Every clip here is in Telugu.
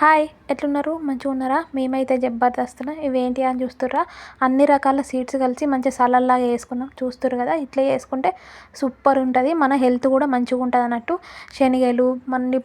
హాయ్ ఎట్లున్నారు? మంచిగా ఉన్నారా? మేమైతే జబర్దస్తున్నా ఇవేంటి అని చూస్తుర్రా? అన్ని రకాల సీడ్స్ కలిసి మంచి సలల్లాగా వేసుకున్నాం చూస్తుర్రు కదా? ఇట్లా వేసుకుంటే సూపర్ ఉంటుంది. మన హెల్త్ కూడా మంచిగా ఉంటుంది అన్నట్టు శనగలు మన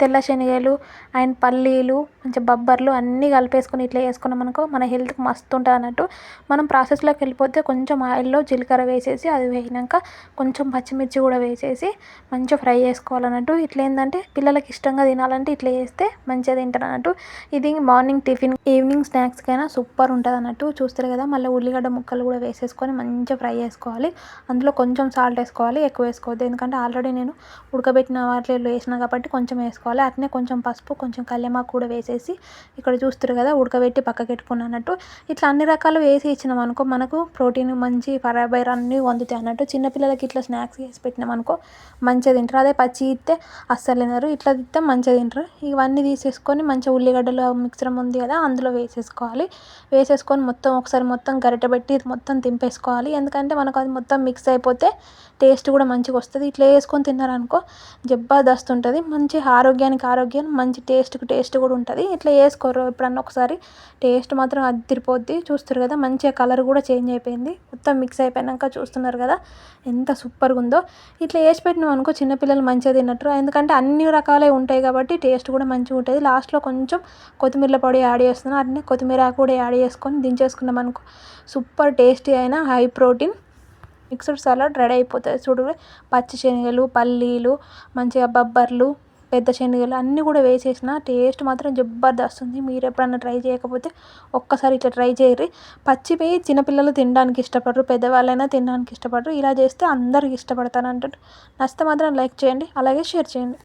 తెల్ల శనగలు అండ్ పల్లీలు మంచి బబ్బర్లు అన్నీ కలిపేసుకొని ఇట్లా వేసుకున్నాం అనుకో మన హెల్త్కి మస్తు ఉంటుంది అన్నట్టు. మనం ప్రాసెస్లోకి వెళ్ళిపోతే కొంచెం ఆయిల్లో జీలకర్ర వేసేసి అది వేగినాక కొంచెం పచ్చిమిర్చి కూడా వేసేసి మంచిగా ఫ్రై చేసుకోవాలన్నట్టు. ఇట్లా ఏంటంటే పిల్లలకి ఇష్టంగా తినాలంటే ఇట్లా చేస్తే మంచిగా తింటారు అన్నట్టు. ఇది మార్నింగ్ టిఫిన్ ఈవినింగ్ స్నాక్స్కైనా సూపర్ ఉంటుంది అన్నట్టు చూస్తారు కదా. మళ్ళీ ఉల్లిగడ్డ ముక్కలు కూడా వేసేసుకొని మంచిగా ఫ్రై చేసుకోవాలి. అందులో కొంచెం సాల్ట్ వేసుకోవాలి ఎక్కువ వేసుకోవద్దు. ఎందుకంటే ఆల్రెడీ నేను ఉడకబెట్టిన వాటిలో వేసిన కాబట్టి కొంచెం వేసుకోవాలి. అట్నే కొంచెం పసుపు కొంచెం కల్యమాకు కూడా వేసేసి ఇక్కడ చూస్తారు కదా ఉడకబెట్టి పక్కకి అన్నట్టు. ఇట్లా అన్ని రకాలు వేసి ఇచ్చినాం అనుకో మనకు ప్రోటీన్ మంచి ఫైబర్ అన్నీ పొందుతాయి అన్నట్టు. చిన్నపిల్లలకి ఇట్లా స్నాక్స్ వేసి పెట్టినాం అనుకో మంచిగా తింటారు. అదే పచ్చి ఇస్తే అస్సలు తినరు ఇట్లా తిస్తే మంచిగా తింటారు. ఇవన్నీ తీసేసుకొని మంచిగా ఉల్లిగడ్డలు మిక్సరం ఉంది కదా అందులో వేసేసుకోవాలి. వేసేసుకొని మొత్తం ఒకసారి మొత్తం గరిటె పెట్టి మొత్తం తింపేసుకోవాలి ఎందుకంటే మనకు అది మొత్తం మిక్స్ అయిపోతే టేస్ట్ కూడా మంచిగా వస్తుంది. ఇట్లా వేసుకొని తిన్నారనుకో జబ్బర్దస్త్ ఉంటుంది. మంచి ఆరోగ్యానికి ఆరోగ్యం మంచి టేస్ట్కి టేస్ట్ కూడా ఉంటుంది. ఇట్లా వేసుకోరు ఎప్పుడన్నా ఒకసారి టేస్ట్ మాత్రం అదిరిపోద్ది. చూస్తారు కదా మంచిగా కలర్ కూడా చేంజ్ అయిపోయింది. మొత్తం మిక్స్ అయిపోయినాక చూస్తున్నారు కదా ఎంత సూపర్గా ఉందో ఇట్లా వేసి పెట్టినాం అనుకో చిన్నపిల్లలు మంచిగా తిన్నట్టు. ఎందుకంటే అన్ని రకాలే ఉంటాయి కాబట్టి టేస్ట్ కూడా మంచిగా ఉంటుంది. లాస్ట్లో కొంచెం కొత్తిమీర పొడి యాడ్ చేస్తున్నాం. అట్నే కొత్తిమీర కూడా యాడ్ చేసుకొని దించేసుకున్నాం అనుకో సూపర్ టేస్టీ అయిన high protein mixed salad ready అయిపోతుంది. చూడు పచ్చి శనగలు పల్లీలు మంచిగా బబ్బర్లు పెద్ద శనగలు అన్నీ కూడా వేసేసిన టేస్ట్ మాత్రం జబర్దస్త్ ఉంది మీరు ఎప్పుడన్నా ట్రై చేయకపోతే ఒక్కసారి ఇట్లా ట్రై చేయర్రి. పచ్చివి చిన్నపిల్లలు తినడానికి ఇష్టపడరు పెద్దవాళ్ళైనా తినడానికి ఇష్టపడరు. ఇలా చేస్తే అందరికి ఇష్టపడతారు అంటారు నచ్చితే మాత్రం లైక్ చేయండి అలాగే షేర్ చేయండి.